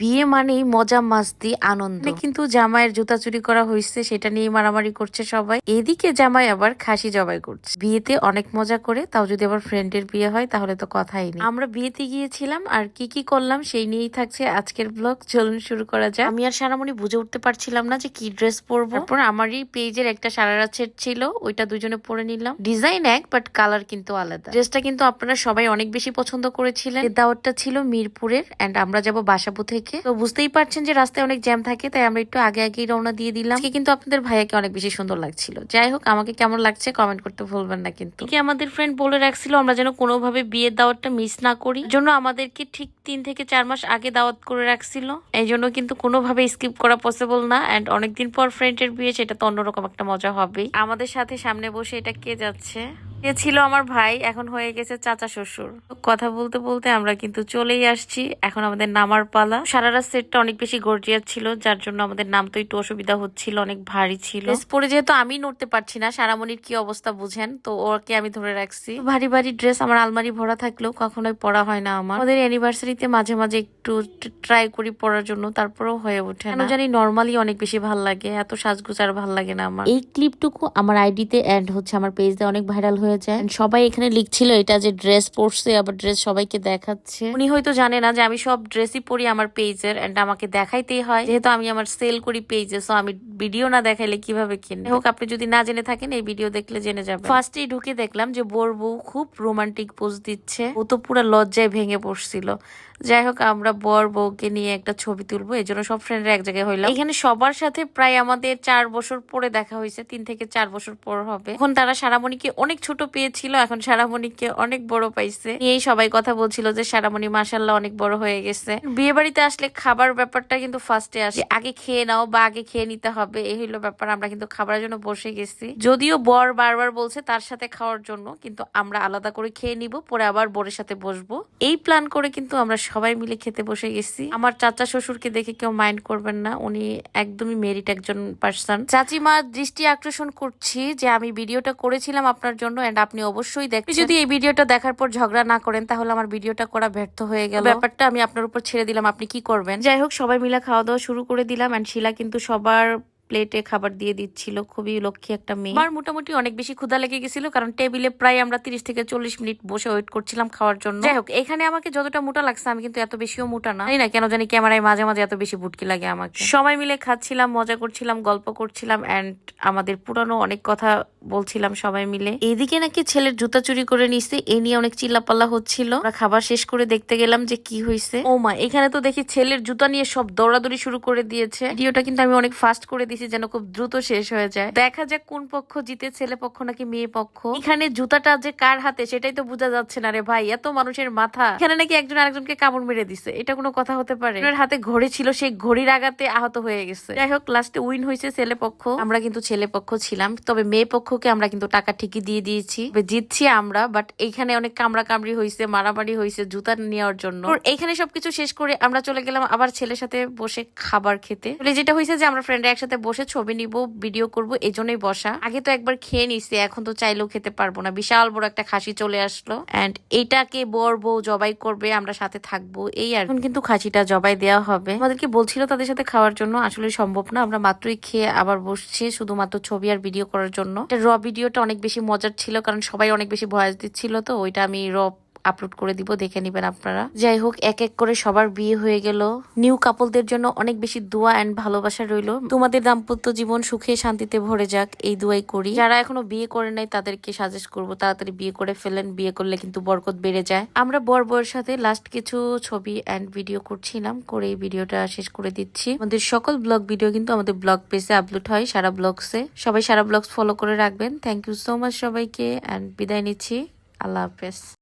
বিয়ে মানেই মজা মাস্তি আনন্দ। কিন্তু জামাইয়ের জুতা চুরি করা হয়েছে সেটা নিয়ে মারামারি করছে সবাই। এদিকে জামাই আবার খাসি জবাই করছে। বিয়েতে অনেক মজা করে তাও যদি আবার ফ্রেন্ডের বিয়ে হয় তাহলে তো কথাই নেই। আমরা বিয়েতে গিয়েছিলাম আর কি কি করলাম সেই নিয়েই থাকছে আজকের ব্লগ চলুন শুরু করা যাক। আমি আর সারামণি বুঝে উঠতে পারছিলাম না যে কি ড্রেস পরবো। তারপর আমারই পেজের একটা সারারা সেট ছিল ওইটা দুজনে পরে নিলাম। ডিজাইন এক বাট কালার কিন্তু আলাদা। ড্রেসটা কিন্তু আপনারা সবাই অনেক বেশি পছন্দ করেছিলেন। দাওয়াতটা ছিল মিরপুরের এন্ড আমরা যাব বাসাবু থেকে তো বুঝতেই পারছেন যে রাস্তায় অনেক জ্যাম থাকে তাই আমরা একটু আগে আগেই রওনা দিয়ে দিলাম। কিন্তু আপনাদের ভাইয়াকে অনেক বেশি সুন্দর লাগছিল। যাই হোক আমাকে কেমন লাগছে কমেন্ট করতে ভুলবেন না কিন্তু। কি আমাদের ফ্রেন্ড বলে রাখছিল আমরা যেন কোনোভাবে বিয়ের দাওয়াতটা মিস না করি। জন্য আমাদেরকে ঠিক তিন থেকে চার মাস আগে দাওয়াত করে রাখছিল। এই জন্য কিন্তু কোনোভাবে স্কিপ করা পসিবল না। এন্ড অনেকদিন পর ফ্রেন্ডের বিয়ে সেটা তো অন্যরকম একটা মজা হবে আমাদের সাথে সামনে বসে এটা কে যাচ্ছে? এ ছিল আমার ভাই এখন হয়ে গেছে চাচা শ্বশুর। কথা বলতে বলতে আমরা কিন্তু চলেই আসছি এখন আমাদের নামার পালা। সারারা সেটটা অনেক বেশি গর্জিয়াস ছিল যার জন্য আমাদের নামতে একটু অসুবিধা হচ্ছিল অনেক ভারী ছিল। ড্রেস পরে যেহেতু আমি নড়তে পারছি না সারামণির কি অবস্থা বুঝেন? তো ওকে আমি ধরে রাখছি। ভারী ভারী ড্রেস আমার আলমারি ভরা থাকলেও কখনোই পরা হয় না আমার। আমাদের অ্যানিভার্সারিতে মাঝে মাঝে একটু ট্রাই করি পরার জন্য তারপরেও হয়ে ওঠে না। জানি নর্মালি অনেক বেশি ভালো লাগে এত সাজগুজ আর ভালো লাগে না আমার। এই ক্লিপটুকু আমার আইডিতে অ্যাড হচ্ছে আমার পেজে অনেক ভাইরাল হয়ে যায়। সবাই এখানে লিখছিল এটা যে ড্রেস পরছে আবার ড্রেস সবাইকে দেখাচ্ছে। উনি হয়তো জানে না যে আমি সব ড্রেসই পরি আমার পেজের এন্ড আমাকে দেখাইতেই হয়। যেহেতু আমি আমার সেল করি পেজে সো আমি ভিডিও না দেখাইলে কীভাবে কিনবে? হোক আপনি যদি না জেনে থাকেন এই ভিডিও দেখলে জেনে যাবেন। ফার্স্টেই ঢুকে দেখলাম যে বোর বউ খুব রোমান্টিক পোজ দিচ্ছে। ও তো পুরো লজ্জায় ভেঙে পড়ছিল। যাই হোক, আমরা বর বউকে নিয়ে একটা ছবি তুলবো। এই জন্য সব ফ্রেন্ডরা এক জায়গায় হইলাম। এখানে সবার সাথে প্রায় আমাদের চার বছর পরে দেখা হয়েছে। তিন থেকে চার বছর পর হবে। এখন তারা সারামণিকে অনেক ছোট পেয়েছিল, এখন সারামণিকে অনেক বড় পাইছে। এই সবাই কথা বলছিল যে, সারামণি মাসাল্লাহ অনেক বড় হয়ে গেছে। বিয়ে বাড়িতে আসলে খাবার ব্যাপারটা কিন্তু ফার্স্টে আসে। আগে খেয়ে নাও বা আগে খেয়ে নিতে হবে, এই হইল ব্যাপার। আমরা কিন্তু খাবারের জন্য বসে গেছি। যদিও বর বারবার বলছে তার সাথে খাওয়ার জন্য, কিন্তু আমরা আলাদা করে খেয়ে নিব, পরে আবার বরের সাথে বসবো। এই প্ল্যান করে কিন্তু আমরা সবাই মিলে খেতে বসে গেছি। আমার চাচা শ্বশুরকে দেখে কেউ মাইন্ড করবেন না, উনি একদমই মেরিট একজন পার্সন চাচিমা দৃষ্টি আকর্ষণ করছি যে আমি ভিডিওটা করেছিলাম আপনার জন্য এন্ড আপনি অবশ্যই দেখবেন যদি এই ভিডিওটা দেখার পর ঝগড়া না করেন, তাহলে আমার ভিডিওটা করা ব্যর্থ হয়ে গেল। ব্যাপারটা আমি আপনার উপর ছেড়ে দিলাম, আপনি কি করবেন? যাই হোক, সবাই মিলে খাওয়া দাওয়া শুরু করে দিলাম এন্ড শিলা কিন্তু সবার প্লেটে খাবার দিয়ে দিচ্ছিল। খুবই লক্ষ্মী একটা মেয়ে। আমার মোটামুটি অনেক বেশি ক্ষুধা লেগে গেছিল কারণ টেবিলে প্রায় আমরা তিরিশ থেকে চল্লিশ মিনিট বসে ওয়েট করছিলাম খাওয়ার জন্য। যাই হোক এখানে আমাকে যতটা মোটা লাগছে আমি কিন্তু এত বেশিও মোটা না। না কেন জানি ক্যামেরায় মাঝে মাঝে এত বেশি বুটকি লাগে আমাকে। সবাই মিলে খাচ্ছিলাম মজা করছিলাম গল্প করছিলাম এন্ড আমাদের পুরানো অনেক কথা বলছিলাম সবাই মিলে। এদিকে নাকি ছেলের জুতা চুরি করে নিছে এ নিয়ে অনেক চিল্লাপাল্লা হচ্ছিল। আমরা খাবার শেষ করে দেখতে গেলাম যে কি হয়েছে ও মা এখানে তো দেখি ছেলের জুতা নিয়ে সব দৌড়াদৌড়ি শুরু করে দিয়েছে। ভিডিওটা কিন্তু আমি অনেক ফাস্ট করে দিয়েছি যেন খুব দ্রুত শেষ হয়ে যায়। দেখা যাক কোন পক্ষ জিতে, ছেলে পক্ষ নাকি মেয়ে পক্ষ। এখানে জুতাটা যে কার হাতে, সেটাই তো বোঝা যাচ্ছে না রে ভাই। এত মানুষের মাথা। এখানে নাকি একজন আরেকজনকে কামড় মেরে দিছে। এটা কোনো কথা হতে পারে। হাতে ঘড়ি ছিল, সেই ঘড়ির আঘাতে আহত হয়ে গেছে। যাই হোক লাস্টে উইন হয়েছে ছেলে পক্ষ। আমরা কিন্তু ছেলে পক্ষ ছিলাম, তবে মেয়ে পক্ষকে আমরা কিন্তু টাকা ঠিকই দিয়ে দিয়েছি। জিতছি আমরা বাট এইখানে অনেক কামড়া কামড়ি হয়েছে, মারামারি হয়েছে জুতা নেওয়ার জন্য। তো এইখানে সবকিছু শেষ করে আমরা চলে গেলাম আবার ছেলের সাথে বসে খাবার খেতে। যেটা হয়েছে যে আমরা ফ্রেন্ডরা একসাথে বসে ছবি নিব ভিডিও করব এই জন্যই বসা। আগে তো একবার খেয়ে নিছি, এখন তো চাইলেও খেতে পারব না। বিশাল বড় একটা খাসি চলে আসলো। এন্ড এটাকে বর বউ জবাই করবে, আমরা সাথে থাকব, এই আর এখন কিন্তু খাসিটা জবাই দেওয়া হবে। আমাদেরকে বলছিল তাদের সাথে খাওয়ার জন্য, আসলে সম্ভব না। আমরা মাত্রই খেয়ে আবার বসছি, শুধুমাত্র ছবি আর ভিডিও করার জন্য। র ভিডিওটা অনেক বেশি মজার ছিল, কারণ সবাই অনেক বেশি ভয়েস দিচ্ছিল, তো ওইটা আমি র আপলোড করে দিব, দেখে নিবেন আপনারা। যাই হোক এক এক করে সবার বিয়ে হয়ে গেল। নিউ কাপলদের জন্য অনেক বেশি দোয়া এন্ড ভালোবাসা রইল। তোমাদের দাম্পত্য জীবন সুখে শান্তিতে ভরে যাক, এই দোয়াই করি। যারা এখনও বিয়ে করে নাই, তাদেরকে সাজেস্ট করব, তাড়াতাড়ি বিয়ে করে ফেলেন। বিয়ে করলে কিন্তু বরকত বেড়ে যায়। আমরা বর বউয়ের সাথে লাস্ট কিছু ছবি এন্ড ভিডিও করছিলাম, করে এই ভিডিওটা শেষ করে দিচ্ছি। আমাদের সকল ব্লগ ভিডিও কিন্তু আমাদের ব্লগ পেজে আপলোড হয়, সারা ব্লগসে সবাই সারা ব্লগস ফলো করে রাখবেন। থ্যাংক ইউ সো মাচ সবাইকে এন্ড বিদায় নিচ্ছি। আল্লাহ হাফেজ।